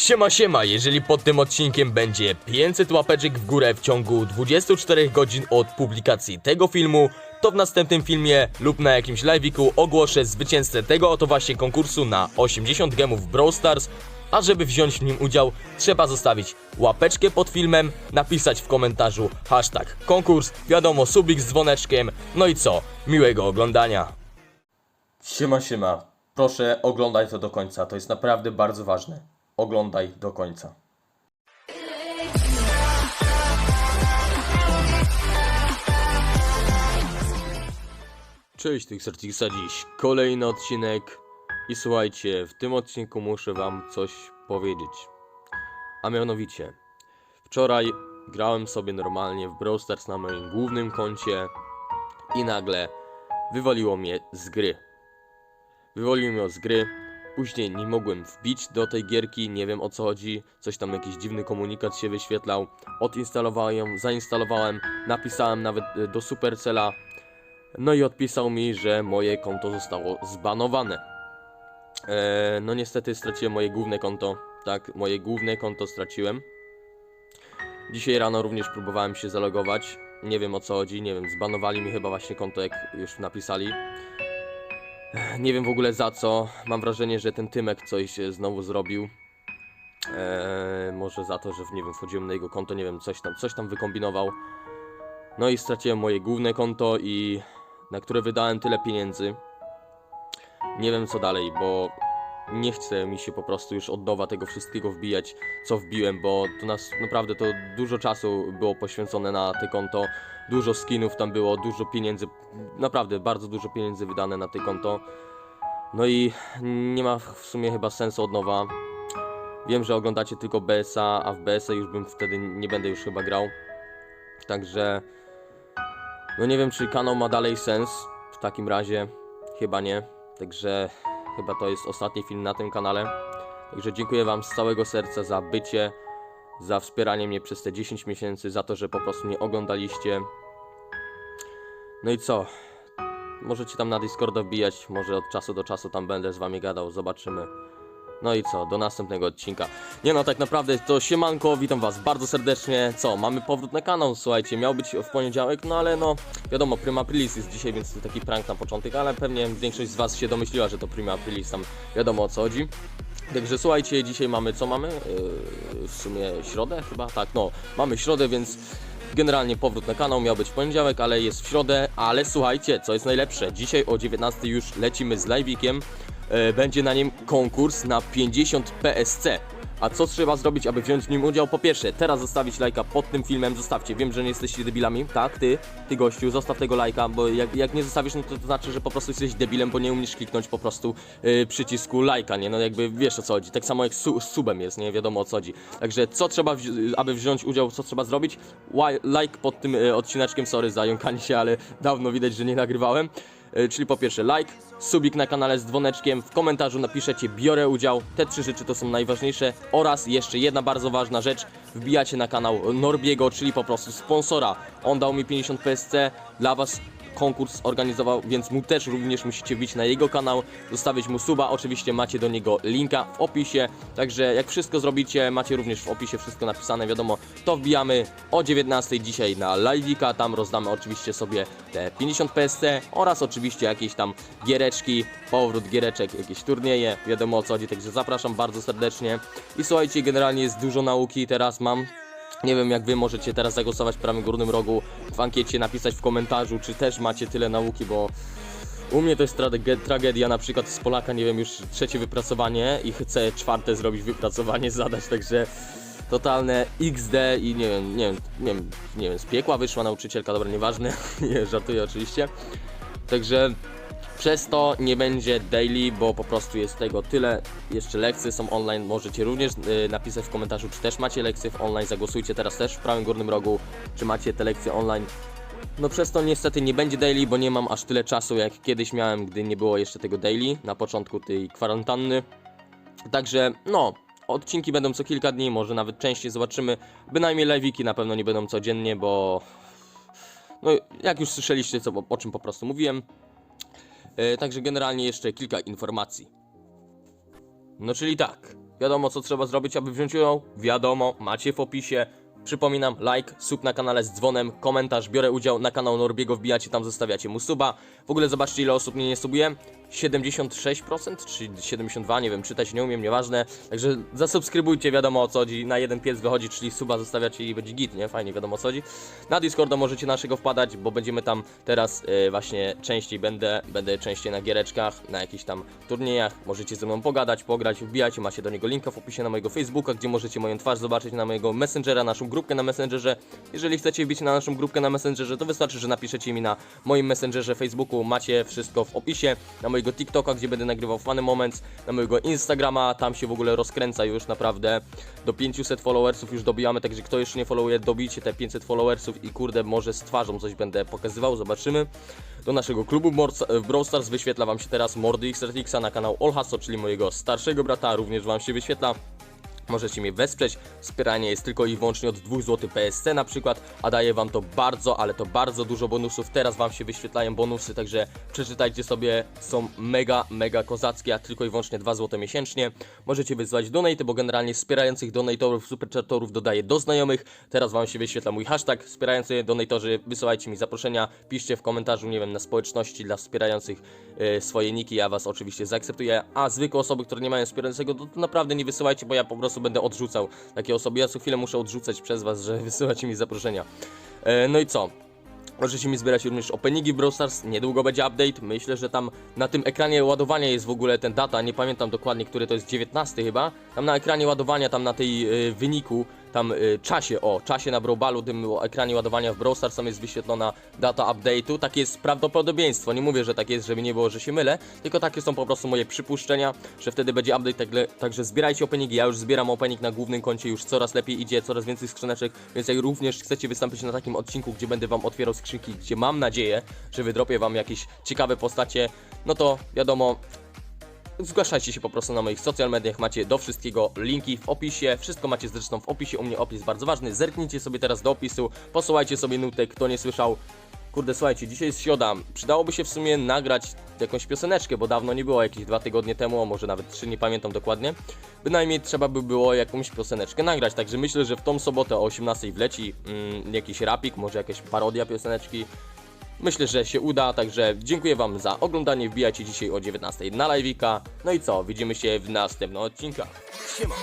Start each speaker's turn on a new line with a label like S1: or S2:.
S1: Siema siema, jeżeli pod tym odcinkiem będzie 500 łapeczek w górę w ciągu 24 godzin od publikacji tego filmu, to w następnym filmie lub na jakimś live'iku ogłoszę zwycięzcę tego oto właśnie konkursu na 80 gemów Brawl Stars, a żeby wziąć w nim udział trzeba zostawić łapeczkę pod filmem, napisać w komentarzu hashtag konkurs, wiadomo subik z dzwoneczkiem, no i co, miłego oglądania. Siema siema, proszę oglądaj to do końca, to jest naprawdę bardzo ważne. Oglądaj do końca. Cześć, tych Sertixa dziś kolejny odcinek i słuchajcie, w tym odcinku muszę wam coś powiedzieć. A mianowicie, wczoraj grałem sobie normalnie w Brawl Stars na moim głównym koncie i nagle wywaliło mnie z gry. Wywaliło mnie z gry, później nie mogłem wbić do tej gierki, nie wiem o co chodzi, coś tam jakiś dziwny komunikat się wyświetlał, odinstalowałem ją, zainstalowałem, napisałem nawet e, do Supercella, no i odpisał mi, że moje konto zostało zbanowane. Eee, no niestety straciłem moje główne konto, tak, moje główne konto straciłem. Dzisiaj rano również próbowałem się zalogować, nie wiem o co chodzi, nie wiem, zbanowali mi chyba właśnie konto jak już napisali. Nie wiem w ogóle za co. Mam wrażenie, że ten Tymek coś e, znowu zrobił. Eee, może za to, że nie wiem, wchodziłem na jego konto, nie wiem, coś tam, coś tam wykombinował. No i straciłem moje główne konto i na które wydałem tyle pieniędzy. Nie wiem co dalej, bo nie chce mi się po prostu już od nowa tego wszystkiego wbijać, co wbiłem, bo to nas naprawdę to dużo czasu było poświęcone na te konto. Dużo skinów tam było, dużo pieniędzy, naprawdę bardzo dużo pieniędzy wydane na te konto. No i nie ma w sumie chyba sensu od nowa. Wiem, że oglądacie tylko BSA, a w BSA już bym wtedy nie będę już chyba grał. Także no nie wiem, czy kanał ma dalej sens. W takim razie chyba nie. Także chyba to jest ostatni film na tym kanale. Także dziękuję Wam z całego serca za bycie, za wspieranie mnie przez te 10 miesięcy, za to, że po prostu mnie oglądaliście. No i co? Możecie tam na Discorda wbijać, może od czasu do czasu tam będę z Wami gadał, zobaczymy. No i co, do następnego odcinka. Nie no, tak naprawdę to siemanko, witam was bardzo serdecznie. Co, mamy powrót na kanał, słuchajcie, miał być w poniedziałek, no ale no, wiadomo, Prima Aprilis jest dzisiaj, więc to taki prank na początek, ale pewnie większość z was się domyśliła, że to Prima Aprilis, tam wiadomo o co chodzi. Także słuchajcie, dzisiaj mamy, co mamy? Yy, w sumie środę chyba? Tak, no, mamy środę, więc generalnie powrót na kanał miał być w poniedziałek, ale jest w środę, ale słuchajcie, co jest najlepsze, dzisiaj o 19 już lecimy z live'ikiem, będzie na nim konkurs na 50 PSC. A co trzeba zrobić, aby wziąć w nim udział? Po pierwsze, teraz zostawić lajka pod tym filmem, zostawcie. Wiem, że nie jesteście debilami, tak? Ty, ty gościu, zostaw tego lajka, bo jak, jak nie zostawisz, no to, to znaczy, że po prostu jesteś debilem, bo nie umiesz kliknąć po prostu yy, przycisku lajka, nie? No jakby wiesz o co chodzi. Tak samo jak su z subem jest, nie wiadomo o co chodzi. Także co trzeba, aby wziąć udział, co trzeba zrobić? Like pod tym yy, odcineczkiem, sorry za jąkanie się, ale dawno widać, że nie nagrywałem. E, czyli po pierwsze like, subik na kanale z dzwoneczkiem, w komentarzu napiszecie biorę udział, te trzy rzeczy to są najważniejsze. Oraz jeszcze jedna bardzo ważna rzecz, wbijacie na kanał Norbiego, czyli po prostu sponsora, on dał mi 50 PSC, dla was konkurs organizował, więc mu też również musicie wbić na jego kanał, zostawić mu suba, oczywiście macie do niego linka w opisie, także jak wszystko zrobicie, macie również w opisie wszystko napisane, wiadomo, to wbijamy o 19 dzisiaj na live'ika, tam rozdamy oczywiście sobie te 50 PSC oraz oczywiście jakieś tam giereczki, powrót giereczek, jakieś turnieje, wiadomo o co chodzi, także zapraszam bardzo serdecznie. I słuchajcie, generalnie jest dużo nauki, teraz mam nie wiem jak wy możecie teraz zagłosować w prawym górnym rogu w ankiecie, napisać w komentarzu, czy też macie tyle nauki, bo u mnie to jest trage- tragedia, na przykład z Polaka, nie wiem, już trzecie wypracowanie i chcę czwarte zrobić wypracowanie, zadać, także totalne XD i nie wiem, nie wiem, nie wiem, nie wiem, z piekła wyszła nauczycielka, dobra, nieważne, nie, żartuję oczywiście. Także przez to nie będzie daily, bo po prostu jest tego tyle. Jeszcze lekcje są online. Możecie również y, napisać w komentarzu, czy też macie lekcje w online. Zagłosujcie teraz też w prawym górnym rogu, czy macie te lekcje online. No przez to niestety nie będzie daily, bo nie mam aż tyle czasu jak kiedyś miałem, gdy nie było jeszcze tego daily na początku tej kwarantanny. Także no, odcinki będą co kilka dni, może nawet częściej zobaczymy. Bynajmniej live'iki na pewno nie będą codziennie, bo no jak już słyszeliście, co, o czym po prostu mówiłem. E, także generalnie jeszcze kilka informacji. No czyli tak, wiadomo co trzeba zrobić, aby wziąć udział, wiadomo, macie w opisie. Przypominam, like, sub na kanale z dzwonem, komentarz, biorę udział na kanał Norbiego, wbijacie tam, zostawiacie mu suba. W ogóle zobaczcie ile osób mnie nie subuje. 76% czy 72, nie wiem, czytać nie umiem, nieważne. Także zasubskrybujcie, wiadomo o co chodzi. Na jeden piec wychodzi, czyli suba zostawiacie i będzie git, nie? Fajnie, wiadomo o co chodzi. Na Discorda możecie naszego wpadać, bo będziemy tam teraz e, właśnie częściej będę, będę częściej na giereczkach, na jakichś tam turniejach. Możecie ze mną pogadać, pograć, wbijajcie, macie do niego linka w opisie na mojego Facebooka, gdzie możecie moją twarz zobaczyć na mojego Messengera, naszą grupkę na Messengerze. Jeżeli chcecie wbić na naszą grupkę na Messengerze, to wystarczy, że napiszecie mi na moim Messengerze Facebooku, macie wszystko w opisie, na mojego TikToka, gdzie będę nagrywał fany moments, na mojego Instagrama, tam się w ogóle rozkręca już naprawdę. Do 500 followersów już dobijamy, także kto jeszcze nie followuje, dobijcie te 500 followersów i kurde, może z twarzą coś będę pokazywał, zobaczymy. Do naszego klubu w Brawl Stars wyświetla Wam się teraz Mordy na kanał Olhaso, czyli mojego starszego brata, również Wam się wyświetla. Możecie mnie wesprzeć. Wspieranie jest tylko i wyłącznie od 2 zł PSC na przykład, a daje wam to bardzo, ale to bardzo dużo bonusów. Teraz wam się wyświetlają bonusy, także przeczytajcie sobie. Są mega, mega kozackie, a tylko i wyłącznie 2 zł miesięcznie. Możecie wysyłać donaty, bo generalnie wspierających donatorów, superchartorów dodaję do znajomych. Teraz wam się wyświetla mój hashtag wspierający donatorzy. Wysyłajcie mi zaproszenia, piszcie w komentarzu, nie wiem, na społeczności dla wspierających e, swoje niki. Ja was oczywiście zaakceptuję, a zwykłe osoby, które nie mają wspierającego, to naprawdę nie wysyłajcie, bo ja po prostu będę odrzucał takie osoby. Ja co chwilę muszę odrzucać przez was, że wysyłacie mi zaproszenia. E, no i co? Możecie mi zbierać również openingi Brawl Stars, niedługo będzie update, myślę, że tam na tym ekranie ładowania jest w ogóle ten data, nie pamiętam dokładnie, który to jest 19 chyba, tam na ekranie ładowania, tam na tej y, wyniku, tam y, czasie, o, czasie na Brawlbalu, tym ekranie ładowania w Brawl Stars tam jest wyświetlona data update'u, takie jest prawdopodobieństwo, nie mówię, że tak jest, żeby nie było, że się mylę, tylko takie są po prostu moje przypuszczenia, że wtedy będzie update, tagle, także zbierajcie openingi, ja już zbieram opening na głównym koncie, już coraz lepiej idzie, coraz więcej skrzyneczek, więc jak również chcecie wystąpić na takim odcinku, gdzie będę wam otwierał skrzynki, gdzie mam nadzieję, że wydropię wam jakieś ciekawe postacie, no to wiadomo, Zgłaszajcie się po prostu na moich social mediach, macie do wszystkiego linki w opisie, wszystko macie zresztą w opisie, u mnie opis bardzo ważny, zerknijcie sobie teraz do opisu, posłuchajcie sobie nutek, kto nie słyszał. Kurde, słuchajcie, dzisiaj jest środa, przydałoby się w sumie nagrać jakąś pioseneczkę, bo dawno nie było, jakieś dwa tygodnie temu, a może nawet trzy, nie pamiętam dokładnie. Bynajmniej trzeba by było jakąś pioseneczkę nagrać, także myślę, że w tą sobotę o 18 wleci mm, jakiś rapik, może jakaś parodia pioseneczki, Myślę, że się uda, także dziękuję Wam za oglądanie. Wbijajcie dzisiaj o 19 na live'ika. No i co, widzimy się w następnym odcinku. Siema!